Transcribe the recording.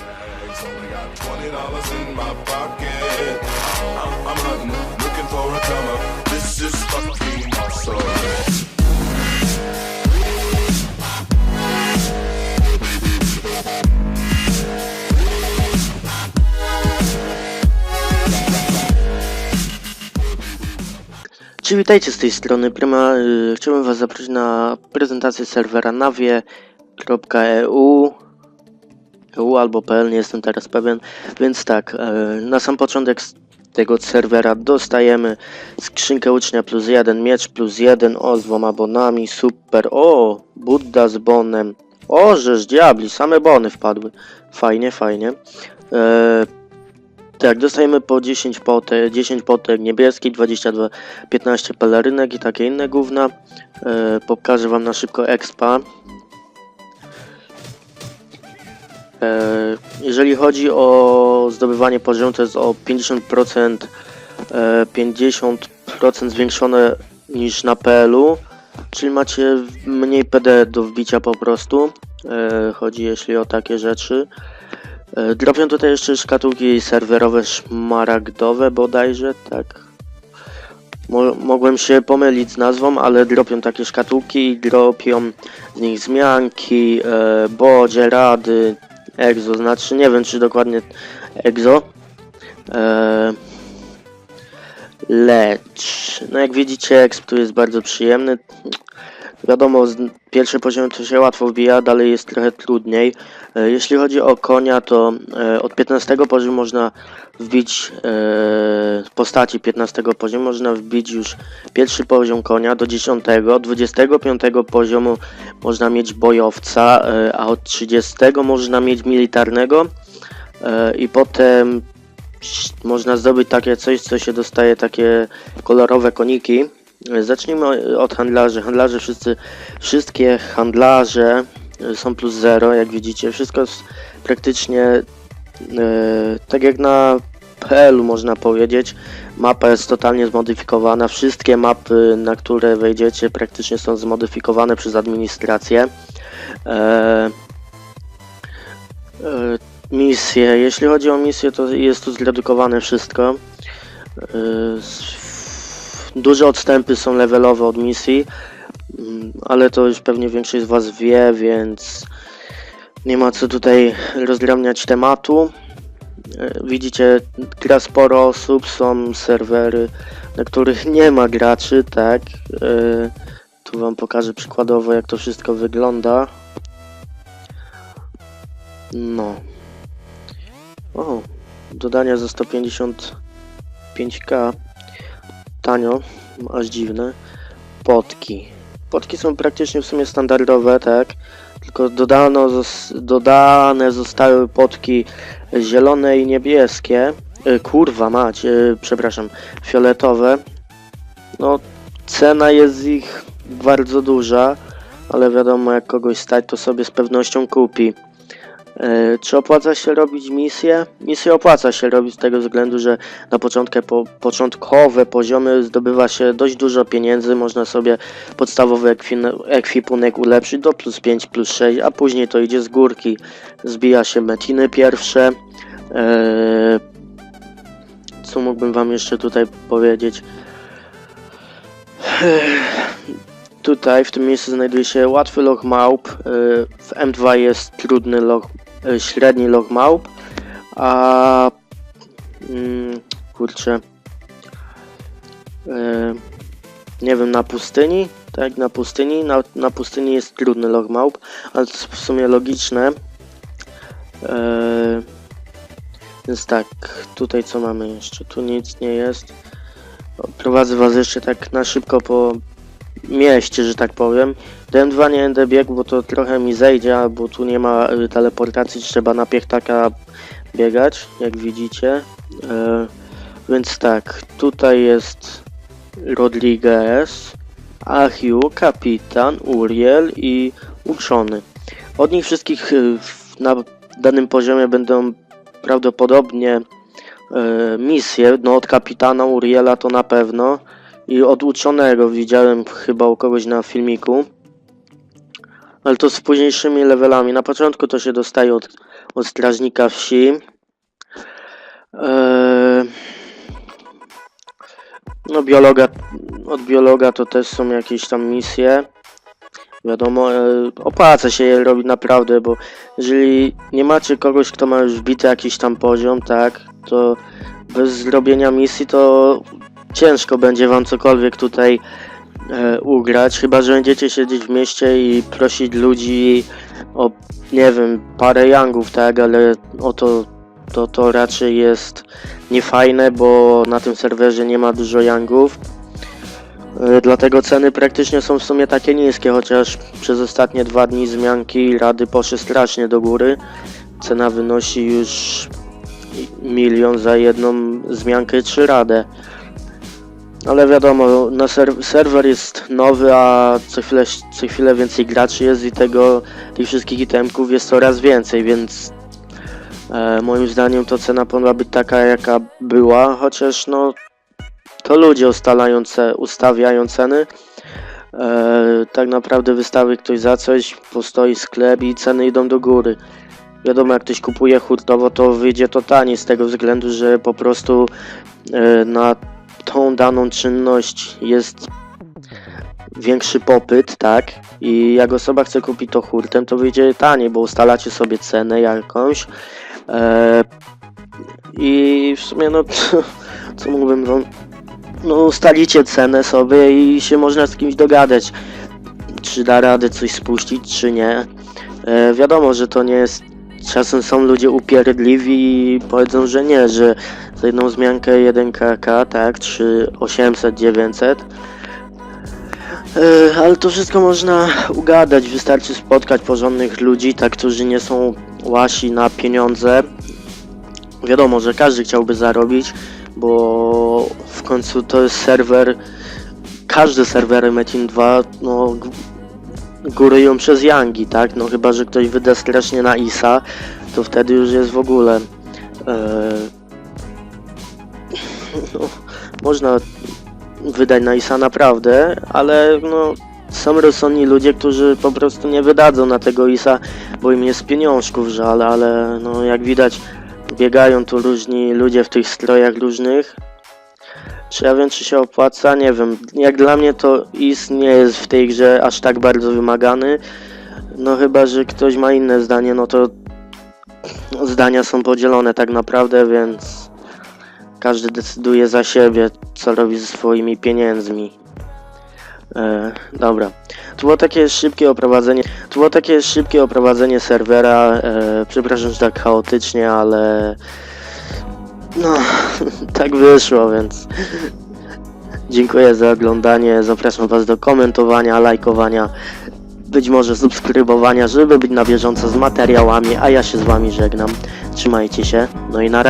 Only got twenty dollars in my pocket. I'm, I'm hunting, looking for a. This is fucking awesome. Czy witajcie z tej strony Prima. Y, Chciałbym Was zaprosić na prezentację serwera nawie.eu Albo PL, nie jestem teraz pewien. Więc tak, y, na sam początek tego serwera dostajemy skrzynkę ucznia plus jeden, miecz plus jeden, o z dwoma bonami, super, o Budda z bonem, o żeż diabli, same bony wpadły, fajnie, fajnie. E, tak, dostajemy po 10 potek, 10 potek niebieskiej, 22 15 pelerynek i takie inne gówna. E, pokażę wam na szybko expa. Jeżeli chodzi o zdobywanie poziomu, to jest o 50%, e, 50% zwiększone niż na PL-u, czyli macie mniej PD do wbicia po prostu. E, chodzi jeśli o takie rzeczy. E, Dropią tutaj jeszcze szkatułki serwerowe szmaragdowe bodajże, tak. Mo mogłem się pomylić z nazwą, ale dropią takie szkatułki, dropią z nich zmianki, e, bodzie, rady, exo, znaczy nie wiem czy dokładnie exo. E, lecz, no jak widzicie exp tu jest bardzo przyjemny. Wiadomo, z- pierwszy poziom to się łatwo wbija, dalej jest trochę trudniej. E, Jeśli chodzi o konia, to e, od 15 poziomu można wbić e, postaci 15 poziomu można wbić już pierwszy poziom konia do 10, 25 poziomu można mieć bojowca, a od 30 można mieć militarnego i potem można zdobyć takie coś, co się dostaje takie kolorowe koniki. Zacznijmy od handlarzy. Handlarze wszyscy, wszystkie handlarze e, są plus 0, jak widzicie. Wszystko jest praktycznie e, tak jak na PL można powiedzieć. Mapa jest totalnie zmodyfikowana. Wszystkie mapy, na które wejdziecie, praktycznie są zmodyfikowane przez administrację. E, e, misje. Jeśli chodzi o misje, to jest tu zredukowane wszystko. E, duże odstępy są levelowe od misji, mm, ale to już pewnie większość z Was wie, więc nie ma co tutaj rozdrabniać tematu. E, Widzicie, gra sporo osób, są serwery, na których nie ma graczy, tak. E, Tu Wam pokażę przykładowo, jak to wszystko wygląda. No. O, dodania za 155k. Tanio, aż dziwne. Potki. Potki są praktycznie w sumie standardowe, tak? Tylko dodano, dodane zostały potki zielone i niebieskie. E, kurwa mać, e, przepraszam, fioletowe. No, cena jest ich bardzo duża, ale wiadomo, jak kogoś stać, to sobie z pewnością kupi. E, czy opłaca się robić misje? Misje opłaca się robić z tego względu, że na początkę, po, początkowe poziomy zdobywa się dość dużo pieniędzy, można sobie podstawowy ekwipunek ulepszyć do plus 5, plus 6, a później to idzie z górki. Zbija się metiny pierwsze. Eee, co mógłbym wam jeszcze tutaj powiedzieć? Eee, Tutaj w tym miejscu znajduje się łatwy log małp. W M2 jest trudny log, średni log małp, a mm, kurczę eee, nie wiem, na pustyni, tak, na pustyni, na, na pustyni jest trudny log małp, ale to w sumie logiczne. Eee, więc tak, tutaj co mamy jeszcze? Tu nic nie jest. Prowadzę was jeszcze tak na szybko po mieście, że tak powiem. Do M2 nie będę biegł, bo to trochę mi zejdzie, bo tu nie ma y, teleportacji, trzeba na piechtaka biegać, jak widzicie. E, więc tak, tutaj jest Rodriguez, Achiu, Kapitan, Uriel i Uczony. Od nich wszystkich y, na danym poziomie będą prawdopodobnie e, misje. No od Kapitana Uriela to na pewno. I od uczonego widziałem chyba u kogoś na filmiku. Ale to z późniejszymi levelami. Na początku to się dostaje od, od strażnika wsi. Eee, no biologa, od biologa to też są jakieś tam misje. Wiadomo, e, opłaca się je robić naprawdę, bo jeżeli nie macie kogoś, kto ma już wbity jakiś tam poziom, tak, to bez zrobienia misji to ciężko będzie wam cokolwiek tutaj e, ugrać, chyba że będziecie siedzieć w mieście i prosić ludzi o, nie wiem, parę yangów, tak, ale o to, to, to raczej jest niefajne, bo na tym serwerze nie ma dużo yangów. E, Dlatego ceny praktycznie są w sumie takie niskie, chociaż przez ostatnie dwa dni zmianki rady poszły strasznie do góry. Cena wynosi już milion za jedną zmiankę czy radę. Ale wiadomo, na ser serwer jest nowy, a co chwilę, co chwilę więcej graczy jest i tego, tych wszystkich itemków jest coraz więcej, więc e, moim zdaniem to cena powinna być taka jaka była, chociaż no to ludzie ustalają, ce- ustawiają ceny. E, tak naprawdę wystawi ktoś za coś, postoi sklep i ceny idą do góry. Wiadomo, jak ktoś kupuje hurtowo, to wyjdzie to taniej z tego względu, że po prostu e, na tą daną czynność jest większy popyt, tak? I jak osoba chce kupić to hurtem, to wyjdzie taniej, bo ustalacie sobie cenę jakąś. E, I w sumie, no, co mógłbym, no, no ustalicie cenę sobie i się można z kimś dogadać, czy da radę coś spuścić, czy nie. E, wiadomo, że to nie jest. Czasem są ludzie upierdliwi i powiedzą, że nie, że za jedną zmiankę 1kk, tak, czy 800, 900. E, ale to wszystko można ugadać, wystarczy spotkać porządnych ludzi, tak, którzy nie są łasi na pieniądze. Wiadomo, że każdy chciałby zarobić, bo w końcu to jest serwer, każdy serwer Metin 2, no, górują przez Yangi, tak, no chyba, że ktoś wyda strasznie na ISA, to wtedy już jest w ogóle, e, no, można wydać na ISA naprawdę, ale no, są rozsądni ludzie, którzy po prostu nie wydadzą na tego ISA, bo im jest pieniążków żal, ale no, jak widać, biegają tu różni ludzie w tych strojach różnych. Czy ja wiem, czy się opłaca? Nie wiem. Jak dla mnie to IS nie jest w tej grze aż tak bardzo wymagany. No chyba, że ktoś ma inne zdanie, no to zdania są podzielone tak naprawdę, więc każdy decyduje za siebie, co robi ze swoimi pieniędzmi. E, dobra. To było takie szybkie oprowadzenie. To było takie szybkie oprowadzenie serwera. E, przepraszam, że tak chaotycznie, ale no, tak wyszło, więc dziękuję za oglądanie. Zapraszam Was do komentowania, lajkowania, być może subskrybowania, żeby być na bieżąco z materiałami, a ja się z Wami żegnam. Trzymajcie się, no i na razie.